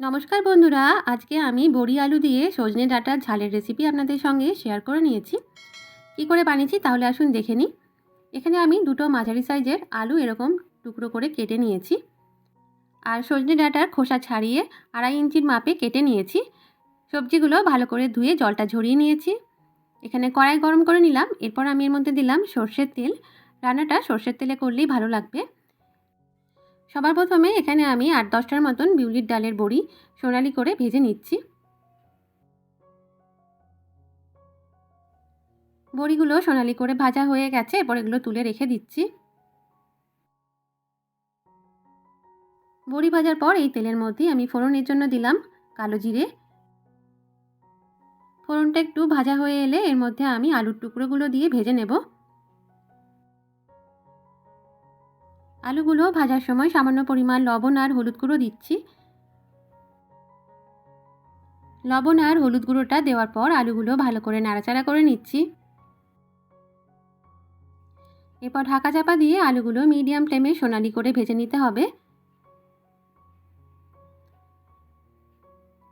নমস্কার বন্ধুরা, আজকে আমি বড়ি আলু দিয়ে সজনে ডাঁটার ঝালের রেসিপি আপনাদের সঙ্গে শেয়ার করে নিয়েছি। কি করে বানিয়েছি তাহলে আসুন দেখে নিই। এখানে আমি দুটো মাঝারি সাইজের আলু এরকম টুকরো করে কেটে নিয়েছি। আর সজনে ডাঁটার খোসা ছাড়িয়ে আড়াই ইঞ্চির মাপে কেটে নিয়েছি। সবজিগুলো ভালো করে ধুয়ে জলটা ঝরিয়ে নিয়েছি। এখানে কড়াই গরম করে নিলাম, এরপর আমি এর মধ্যে দিলাম সর্ষের তেল। রান্নাটা সর্ষের তেলে করলেই ভালো লাগবে। সবার প্রথমে এখানে আমি আট দশটার মতন বিউলির ডালের বড়ি সোনালি করে ভেজে নিচ্ছি। বড়িগুলো সোনালি করে ভাজা হয়ে গেছে, এরপর এগুলো তুলে রেখে দিচ্ছি। বড়ি ভাজার পর এই তেলের মধ্যেই আমি ফোড়নের জন্য দিলাম কালো জিরে। ফোড়নটা একটু ভাজা হয়ে এলে এর মধ্যে আমি আলুর টুকরোগুলো দিয়ে ভেজে নেব। আলুগুলো ভাজার সময় সামান্য পরিমাণ লবণ আর হলুদ গুঁড়ো দিচ্ছি। লবণ আর হলুদ গুঁড়োটা দেওয়ার পর আলুগুলো ভালো করে নাড়াচাড়া করে নিচ্ছি। এরপর ঢাকা চাপা দিয়ে আলুগুলো মিডিয়াম ফ্লেমে সোনালি করে ভেজে নিতে হবে।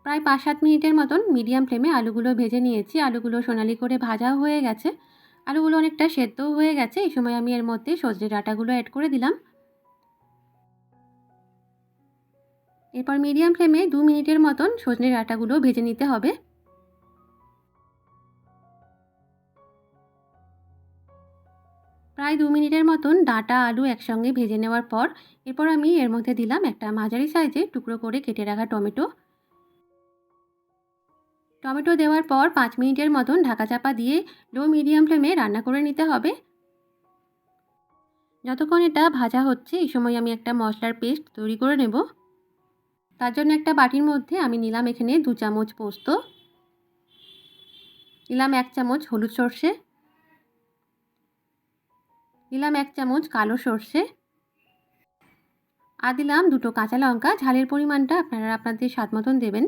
প্রায় পাঁচ সাত মিনিটের মতন মিডিয়াম ফ্লেমে আলুগুলো ভেজে নিয়েছি। আলুগুলো সোনালি করে ভাজাও হয়ে গেছে। আলুগুলো অনেকটা সেদ্ধও হয়ে গেছে। এই সময় আমি এর মধ্যে সজনে ডাটাগুলো অ্যাড করে দিলাম। এরপর মিডিয়াম ফ্লেমে দু মিনিটের মতন সজনে ডাঁটাগুলো ভেজে নিতে হবে। প্রায় দু মিনিটের মতন ডাঁটা আলু একসঙ্গে ভেজে নেওয়ার পর এরপর আমি এর মধ্যে দিলাম একটা মাঝারি সাইজে টুকরো করে কেটে রাখা টমেটো। টমেটো দেওয়ার পর পাঁচ মিনিটের মতন ঢাকা চাপা দিয়ে লো মিডিয়াম ফ্লেমে রান্না করে নিতে হবে। যতক্ষণ এটা ভাজা হচ্ছে, এই সময় আমি একটা মশলার পেস্ট তৈরি করে নেব। তার জন্য একটা বাটির মধ্যে আমি নিলাম এখানে দু চামচ পোস্ত। নিলাম এক চামচ হলুদ সর্ষে। দিলাম এক চামচ কালো সর্ষে। আর দিলাম দুটো কাঁচা লঙ্কা। ঝালের পরিমাণটা আপনারা আপনাদের স্বাদ মতন দেবেন।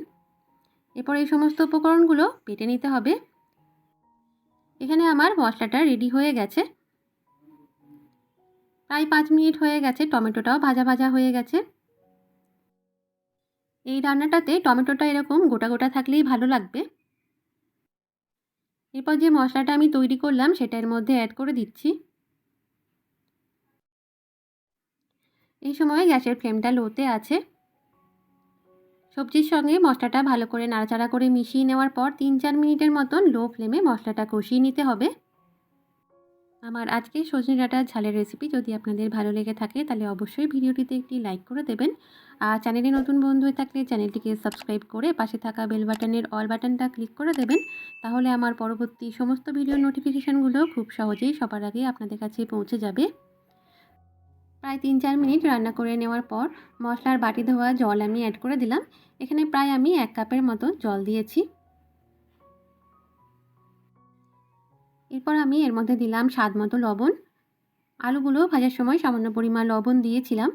এরপর এই সমস্ত উপকরণগুলো পেটে নিতে হবে। এখানে আমার মশলাটা রেডি হয়ে গেছে। প্রায় পাঁচ মিনিট হয়ে গেছে। টমেটোটাও ভাজা ভাজা হয়ে গেছে। এই রান্নাটাতে টমেটোটা এরকম গোটা গোটা থাকলেই ভালো লাগবে। এরপর যে মশলাটা আমি তৈরি করলাম সেটার মধ্যে অ্যাড করে দিচ্ছি। এই সময় গ্যাসের ফ্লেমটা লোতে আছে। সবজির সঙ্গে মশলাটা ভালো করে নাড়াচাড়া করে মিশিয়ে নেওয়ার পর তিন চার মিনিটের মতন লো ফ্লেমে মশলাটা কষিয়ে নিতে হবে। আমার আজকের সজনে ডাঁটার ঝালের রেসিপি যদি আপনাদের ভালো লেগে থাকে, তাহলে অবশ্যই ভিডিওটিতে একটি লাইক করে দেবেন। আর চ্যানেলে নতুন বন্ধু হয়ে থাকলে চ্যানেলটিকে সাবস্ক্রাইব করে পাশে থাকা বেল বাটনের অল বাটনটা ক্লিক করে দেবেন। তাহলে আমার পরবর্তী সমস্ত ভিডিও নোটিফিকেশানগুলো খুব সহজেই সবার আগে আপনাদের কাছে পৌঁছে যাবে। প্রায় তিন চার মিনিট রান্না করে নেওয়ার পর মশলার বাটি ধোয়া জল আমি অ্যাড করে দিলাম। এখানে প্রায় আমি এক কাপের মতো জল দিয়েছি। এরপর আমি এর মধ্যে দিলাম স্বাদ মতো লবণ। আলুগুলো ভাজার সময় সামান্য পরিমাণ লবণ দিয়েছিলাম।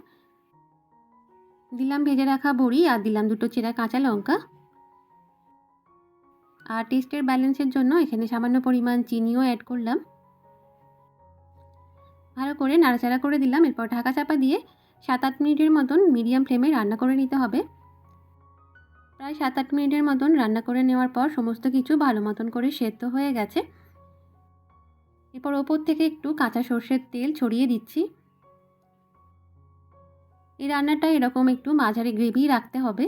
দিলাম ভেজে রাখা বড়ি আর দিলাম দুটো চেরা কাঁচা লঙ্কা। আর টেস্টের ব্যালেন্সের জন্য এখানে সামান্য পরিমাণ চিনিও অ্যাড করলাম। ভালো করে নাড়াচাড়া করে দিলাম, এরপর ঢাকা চাপা দিয়ে সাত আট মিনিটের মতন মিডিয়াম ফ্লেমে রান্না করে নিতে হবে। প্রায় সাত আট মিনিটের মতন রান্না করে নেওয়ার পর সমস্ত কিছু ভালো মতন করে সেদ্ধ হয়ে গেছে। এরপর ওপর থেকে একটু কাঁচা সর্ষের তেল ছড়িয়ে দিচ্ছি। এই রান্নাটা এরকম একটু মাঝারি গ্রেভি রাখতে হবে।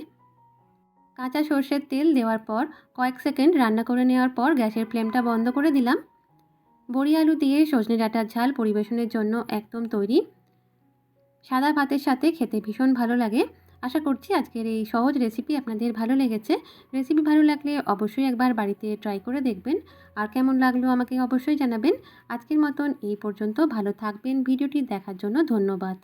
কাঁচা সর্ষের তেল দেওয়ার পর কয়েক সেকেন্ড রান্না করে নেওয়ার পর গ্যাসের ফ্লেমটা বন্ধ করে দিলাম। বড়ি আলু দিয়ে সজনে ডাঁটার ঝাল পরিবেশনের জন্য একদম তৈরি। সাদা ভাতের সাথে খেতে ভীষণ ভালো লাগে। আশা করছি আজকের এই সহজ রেসিপি আপনাদের ভালো লেগেছে। রেসিপি ভালো লাগলে অবশ্যই একবার বাড়িতে ট্রাই করে দেখবেন। আর কেমন লাগল আমাকে অবশ্যই জানাবেন। আজকের মতন এই পর্যন্ত। ভালো থাকবেন। ভিডিওটি দেখার জন্য ধন্যবাদ।